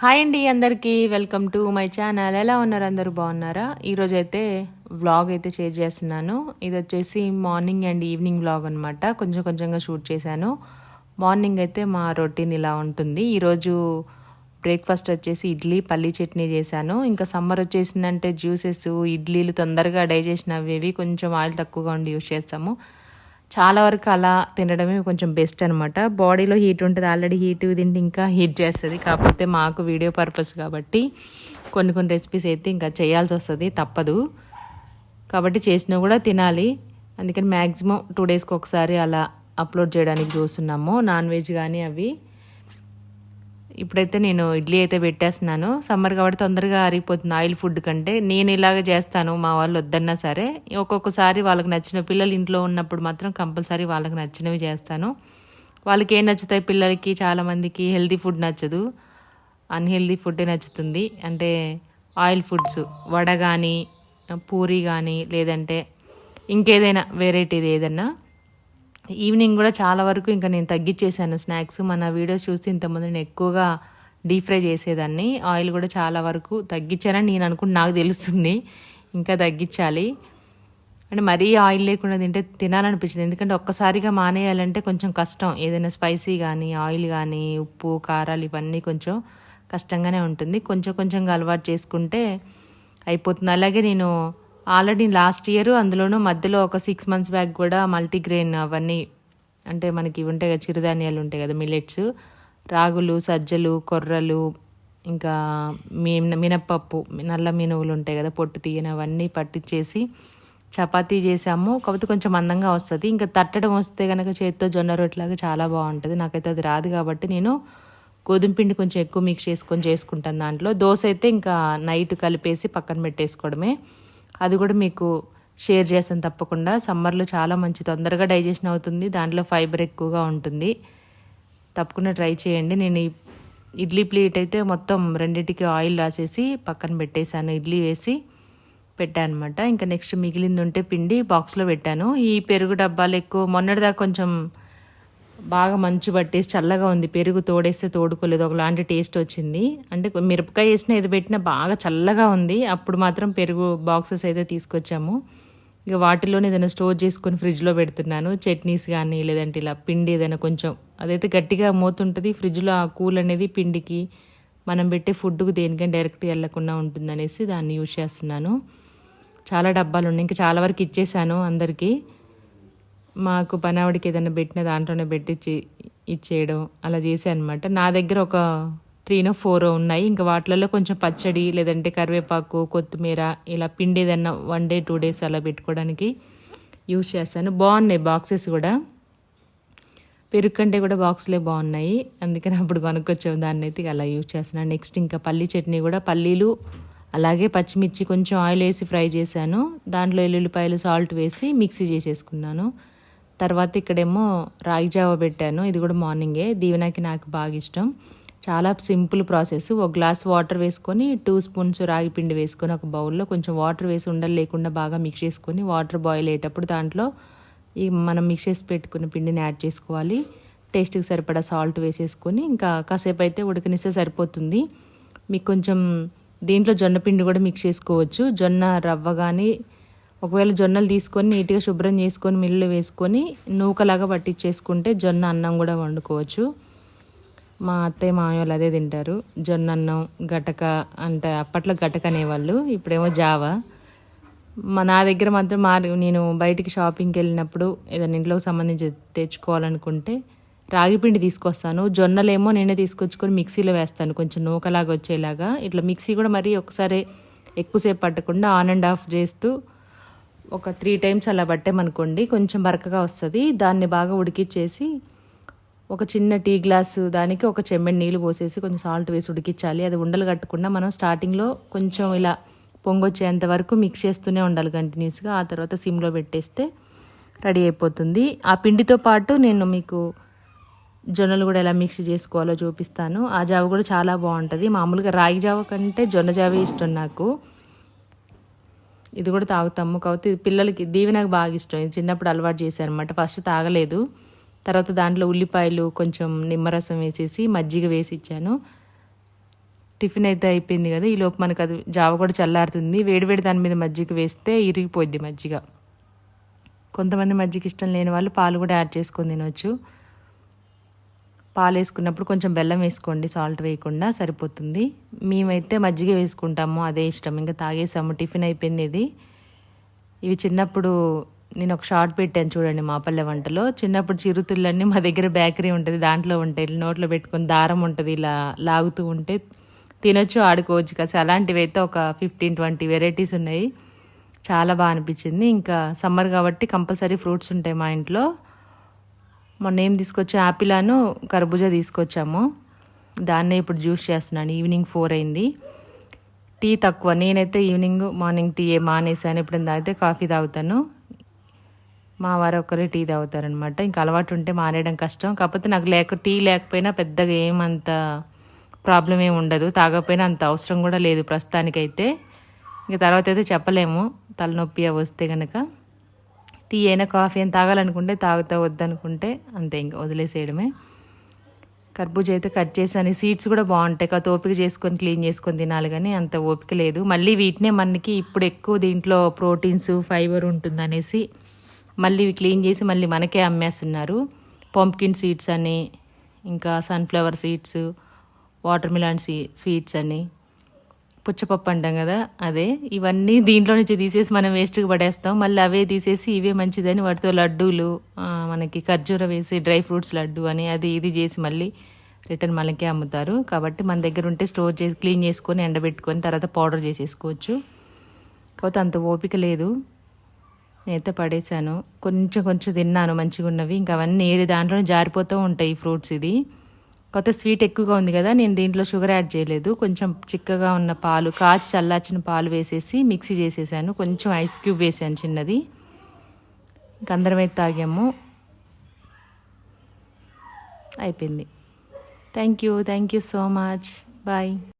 Hi అండి అందరికీ. Welcome to my channel. ఎలా ఉన్నారు అందరూ? బాగున్నారా? ఈరోజు అయితే వ్లాగ్ అయితే షేర్ చేస్తున్నాను. ఇది వచ్చేసి మార్నింగ్ అండ్ ఈవినింగ్ వ్లాగ్ అనమాట కొంచెం కొంచెంగా షూట్ చేశాను. మార్నింగ్ అయితే మా రొటీన్ ఇలా ఉంటుంది. ఈరోజు బ్రేక్ఫాస్ట్ వచ్చేసి ఇడ్లీ పల్లీ చట్నీ చేశాను. ఇంకా సమ్మర్ వచ్చేసిందంటే జ్యూసెస్ ఇడ్లీలు తొందరగా డైజెషన్ అవేవి కొంచెం ఆయిల్ తక్కువగా ఉండి యూస్ చేస్తాము. చాలా వరకు అలా తినడమే కొంచెం బెస్ట్ అనమాట బాడీలో హీట్ ఉంటుంది ఆల్రెడీ హీట్ తింటే ఇంకా హీట్ చేస్తుంది. కాకపోతే మాకు వీడియో పర్పస్ కాబట్టి కొన్ని కొన్ని రెసిపీస్ అయితే ఇంకా చేయాల్సి వస్తుంది తప్పదు. కాబట్టి చేసినా కూడా తినాలి. అందుకని మ్యాక్సిమం టూ డేస్కి ఒకసారి అలా అప్లోడ్ చేయడానికి చూస్తున్నాము. నాన్ వెజ్ కానీ అవి. ఇప్పుడైతే నేను ఇడ్లీ అయితే పెట్టేస్తున్నాను. సమ్మర్ కాబట్టి తొందరగా ఆరిపోతుంది ఆయిల్ ఫుడ్ కంటే. నేను ఇలాగ చేస్తాను మా వాళ్ళు వద్దన్నా సరే. ఒక్కొక్కసారి వాళ్ళకి నచ్చిన పిల్లలు ఇంట్లో ఉన్నప్పుడు మాత్రం కంపల్సరీ వాళ్ళకి నచ్చినవి చేస్తాను. వాళ్ళకి ఏం నచ్చుతాయి పిల్లలకి చాలామందికి హెల్తీ ఫుడ్ నచ్చదు. అన్హెల్దీ ఫుడ్డే నచ్చుతుంది. అంటే ఆయిల్ ఫుడ్స్ వడ కానీ పూరి కానీ లేదంటే ఇంకేదైనా వెరైటీది ఏదన్నా. ఈవినింగ్ కూడా చాలా వరకు ఇంకా నేను తగ్గించేసాను స్నాక్స్ మన వీడియోస్ చూస్తే ఇంతకుముందు నేను ఎక్కువగా డీప్ ఫ్రై చేసేదాన్ని. ఆయిల్ కూడా చాలా వరకు తగ్గించానని నేను అనుకుంటే నాకు తెలుస్తుంది. ఇంకా తగ్గించాలి అంటే మరీ ఆయిల్ లేకుండా తింటే తినాలనిపించింది. ఎందుకంటే ఒక్కసారిగా మానేయాలంటే కొంచెం కష్టం. ఏదైనా స్పైసీ కానీ ఆయిల్ కానీ ఉప్పు కారాలు ఇవన్నీ కొంచెం కష్టంగానే ఉంటుంది. కొంచెం కొంచెంగా అలవాటు చేసుకుంటే అయిపోతుంది. అలాగే నేను ఆల్రెడీ లాస్ట్ ఇయర్ అందులోనూ మధ్యలో ఒక సిక్స్ మంత్స్ బ్యాక్ కూడా మల్టీగ్రెయిన్ అవన్నీ అంటే మనకి ఉంటాయి కదా చిరుధాన్యాలు ఉంటాయి కదా మిల్లెట్స్ రాగులు సజ్జలు కొర్రలు ఇంకా మీ మినప్పప్పు నల్ల మినువులు ఉంటాయి కదా పొట్టు తీయని అవన్నీ పట్టించేసి చపాతీ చేసాము. కాకపోతే కొంచెం మందంగా వస్తుంది. ఇంకా తట్టడం వస్తే కనుక చేతితో జొన్న రొట్టెలాగా చాలా బాగుంటుంది. నాకైతే అది రాదు కాబట్టి నేను గోధుమ పిండి కొంచెం ఎక్కువ మిక్స్ చేసుకొని చేసుకుంటాను దాంట్లో. దోశ అయితే ఇంకా నైట్ కలిపేసి పక్కన పెట్టేసుకోవడమే. అది కూడా మీకు షేర్ చేస్తాను తప్పకుండా. సమ్మర్లో చాలా మంచి తొందరగా డైజెషన్ అవుతుంది. దాంట్లో ఫైబర్ ఎక్కువగా ఉంటుంది. తప్పకుండా ట్రై చేయండి. నేను ఇడ్లీ ప్లేట్ అయితే మొత్తం రెండింటికి ఆయిల్ రాసేసి పక్కన పెట్టేశాను. ఇడ్లీ వేసి పెట్టాను అనమాట ఇంకా నెక్స్ట్ మిగిలింది ఉంటే పిండి బాక్స్లో పెట్టాను. ఈ పెరుగు డబ్బాలు ఎక్కువ మొన్నటిదాకా కొంచెం బాగా మంచు పట్టేసి చల్లగా ఉంది పెరుగు తోడేస్తే తోడుకోలేదు ఒకలాంటి టేస్ట్ వచ్చింది. అంటే మిరపకాయ వేసిన ఇది పెట్టినా బాగా చల్లగా ఉంది. అప్పుడు మాత్రం పెరుగు బాక్సెస్ అయితే తీసుకొచ్చాము. ఇక వాటిలోనే ఏదైనా స్టోర్ చేసుకొని ఫ్రిడ్జ్లో పెడుతున్నాను. చట్నీస్ కానీ లేదంటే ఇలా పిండి ఏదైనా కొంచెం అదైతే గట్టిగా మోతుంటుంది. ఫ్రిడ్జ్లో ఆ కూల్ అనేది పిండికి మనం పెట్టే ఫుడ్కు దేనికైనా డైరెక్ట్ వెళ్ళకుండా ఉంటుందనేసి దాన్ని యూజ్ చేస్తున్నాను. చాలా డబ్బాలు ఉన్నాయి. ఇంకా చాలా వరకు ఇచ్చేసాను అందరికీ. మాకు పనావిడికి ఏదైనా పెట్టిన దాంట్లోనే పెట్టించి ఇచ్చేయడం అలా చేశాను అనమాట నా దగ్గర ఒక త్రీనో ఫోరో ఉన్నాయి. ఇంకా వాటిలలో కొంచెం పచ్చడి లేదంటే కరివేపాకు కొత్తిమీర ఇలా పిండి ఏదన్నా వన్ డే టూ డేస్ అలా పెట్టుకోవడానికి యూజ్ చేస్తాను. బాగున్నాయి బాక్సెస్ కూడా. పెరుగు కంటే కూడా బాక్స్లే బాగున్నాయి. అందుకని అప్పుడు కొనుక్కొచ్చాం. దాన్ని అయితే అలా యూజ్ చేస్తున్నాను. నెక్స్ట్ ఇంకా పల్లీ చట్నీ కూడా పల్లీలు అలాగే పచ్చిమిర్చి కొంచెం ఆయిల్ వేసి ఫ్రై చేశాను. దాంట్లో ఎల్లుల్లిపాయలు సాల్ట్ వేసి మిక్సీ చేసేసుకున్నాను. తర్వాత ఇక్కడేమో రాగి జావ పెట్టాను. ఇది కూడా మార్నింగే. దీవెనకి నాకు బాగా ఇష్టం. చాలా సింపుల్ ప్రాసెస్. ఒక గ్లాస్ వాటర్ వేసుకొని టూ స్పూన్స్ రాగి పిండి వేసుకొని ఒక బౌల్లో కొంచెం వాటర్ వేసి ఉండలు లేకుండా బాగా మిక్స్ చేసుకొని వాటర్ బాయిల్ అయ్యేటప్పుడు దాంట్లో ఈ మనం మిక్స్ చేసి పెట్టుకున్న పిండిని యాడ్ చేసుకోవాలి. టేస్ట్కి సరిపడా సాల్ట్ వేసేసుకొని ఇంకా కాసేపు అయితే ఉడకనిస్తే సరిపోతుంది. మీకు కొంచెం దీంట్లో జొన్న పిండి కూడా మిక్స్ చేసుకోవచ్చు. జొన్న రవ్వ కానీ ఒకవేళ జొన్నలు తీసుకొని నీట్గా శుభ్రం చేసుకొని మిల్లు వేసుకొని నూకలాగా పట్టించేసుకుంటే జొన్న అన్నం కూడా వండుకోవచ్చు. మా అత్తయ్య మామయ్య వాళ్ళు అదే తింటారు. జొన్న అన్నం గటక అంటే అప్పట్లో గటక అనేవాళ్ళు ఇప్పుడేమో జావా. మా నా దగ్గర మాత్రం మా నేను బయటికి షాపింగ్కి వెళ్ళినప్పుడు ఏదైనా ఇంట్లోకి సంబంధించి తెచ్చుకోవాలనుకుంటే రాగిపిండి తీసుకొస్తాను. జొన్నలేమో నేనే తీసుకొచ్చుకొని మిక్సీలో వేస్తాను. కొంచెం నూకలాగా వచ్చేలాగా. ఇట్లా మిక్సీ కూడా మరీ ఒకసారి ఎక్కువసేపు పట్టకుండా ఆన్ అండ్ ఆఫ్ చేస్తూ ఒక త్రీ టైమ్స్ అలా పట్టామనుకోండి కొంచెం బరకగా వస్తుంది. దాన్ని బాగా ఉడికిచ్చేసి ఒక చిన్న టీ గ్లాసు దానికి ఒక చెమ్మెడి నీళ్ళు పోసేసి కొంచెం సాల్ట్ వేసి ఉడికించాలి అది ఉండలు కట్టకుండా మనం స్టార్టింగ్లో కొంచెం ఇలా పొంగొచ్చేంత వరకు మిక్స్ చేస్తూనే ఉండాలి కంటిన్యూస్గా ఆ తర్వాత సిమ్లో పెట్టేస్తే రెడీ అయిపోతుంది. ఆ పిండితో పాటు నేను మీకు జొన్నలు కూడా ఎలా మిక్స్ చేసుకోవాలో చూపిస్తాను. ఆ జావ కూడా చాలా బాగుంటుంది. మామూలుగా రాగి జావ కంటే జొన్న జావే ఇష్టం నాకు. ఇది కూడా తాగుతాము. కాకపోతే పిల్లలకి దీవి నాకు బాగా ఇష్టం. ఇది చిన్నప్పుడు అలవాటు చేశాను అనమాట ఫస్ట్ తాగలేదు. తర్వాత దాంట్లో ఉల్లిపాయలు కొంచెం నిమ్మరసం వేసేసి మజ్జిగ వేసి ఇచ్చాను. టిఫిన్ అయితే అయిపోయింది కదా. ఈ లోపు మనకు అది జావ కూడా చల్లారుతుంది. వేడివేడి దాని మీద మజ్జిగ వేస్తే ఇరిగిపోద్ది మజ్జిగ. కొంతమంది మజ్జిగ ఇష్టం లేని వాళ్ళు పాలు కూడా యాడ్ చేసుకొని తినవచ్చు పాలు వేసుకున్నప్పుడు కొంచెం బెల్లం వేసుకోండి సాల్ట్ వేయకుండా సరిపోతుంది. మేమైతే మజ్జిగ వేసుకుంటాము అదే ఇష్టం. ఇంకా తాగేసాము టిఫిన్ అయిపోయింది ఇది. ఇవి చిన్నప్పుడు నేను ఒక షార్ట్ పెట్టాను చూడండి మా పల్లె వంటలో. చిన్నప్పుడు చిరుతిళ్ళన్నీ మా దగ్గర బేకరీ ఉంటుంది దాంట్లో ఉంటాయి. నోట్లో పెట్టుకొని దారం ఉంటుంది ఇలా లాగుతూ ఉంటే తినొచ్చు ఆడుకోవచ్చు కాసి అలాంటివి అయితే ఒక ఫిఫ్టీన్ ట్వంటీ వెరైటీస్ ఉన్నాయి. చాలా బాగా అనిపించింది. ఇంకా సమ్మర్ కాబట్టి కంపల్సరీ ఫ్రూట్స్ ఉంటాయి మా ఇంట్లో. మొన్న ఏం తీసుకొచ్చి? యాపిల్ అను కర్బూజా తీసుకొచ్చాము. దాన్నే ఇప్పుడు జ్యూస్ చేస్తున్నాను. ఈవినింగ్ ఫోర్ అయింది. టీ తక్కువ. నేనైతే ఈవినింగ్ మార్నింగ్ టీ ఏ మానేసాను. ఇప్పుడు తాగితే కాఫీ తాగుతాను. మా వారు ఒక్కరే టీ తాగుతారనమాట ఇంకా అలవాటు ఉంటే మానేయడం కష్టం. కాకపోతే నాకు లేక టీ లేకపోయినా పెద్దగా ఏమంత ప్రాబ్లం ఏమి ఉండదు. తాగకపోయినా అంత అవసరం కూడా లేదు ప్రస్తుతానికైతే. ఇంకా తర్వాత అయితే చెప్పలేము. తలనొప్పి అవి వస్తే కనుక టీ అయినా కాఫీ అయినా తాగాలనుకుంటే తాగుతా వద్దనుకుంటే అంతే ఇంకా వదిలేసేయడమే. కర్బూజ అయితే కట్ చేసాను సీడ్స్ కూడా బాగుంటాయి కాదు ఓపిక చేసుకొని క్లీన్ చేసుకొని తినాలి కానీ అంత ఓపిక లేదు. మళ్ళీ వీటినే మనకి ఇప్పుడు ఎక్కువ దీంట్లో ప్రోటీన్స్ ఫైబర్ ఉంటుందనేసి మళ్ళీ ఇవి క్లీన్ చేసి మళ్ళీ మనకే అమ్మేస్తున్నారు. పంప్కిన్ సీడ్స్ అని ఇంకా sunflower seeds watermelon seeds అని. పుచ్చపప్పు అంటాం కదా అదే. ఇవన్నీ దీంట్లో నుంచి తీసేసి మనం వేస్ట్గా పడేస్తాం. మళ్ళీ అవే తీసేసి ఇవే మంచిదని వాటితో లడ్డూలు మనకి ఖర్జూర వేసి డ్రై ఫ్రూట్స్ లడ్డు అని అది ఇది చేసి మళ్ళీ రిటర్న్ మనకే అమ్ముతారు. కాబట్టి మన దగ్గర ఉంటే స్టోర్ చేసి క్లీన్ చేసుకొని ఎండబెట్టుకొని తర్వాత పౌడర్ చేసేసుకోవచ్చు. కాకపోతే అంత ఓపిక లేదు. నేనైతే పడేశాను. కొంచెం కొంచెం తిన్నాను మంచిగా ఉన్నవి ఇంకా అవన్నీ ఏది దాంట్లోనే జారిపోతూ ఉంటాయి ఈ ఫ్రూట్స్ ఇది. కొత్త స్వీట్ ఎక్కువగా ఉంది కదా నేను దీంట్లో షుగర్ యాడ్ చేయలేదు. కొంచెం చిక్కగా ఉన్న పాలు కాచి చల్లార్చిన పాలు వేసేసి మిక్సీ చేసేసాను. కొంచెం ఐస్ క్యూబ్ వేసాను చిన్నది. ఇంక అందరం అయితే తాగాము. అయిపోయింది. Thank you thank you so much bye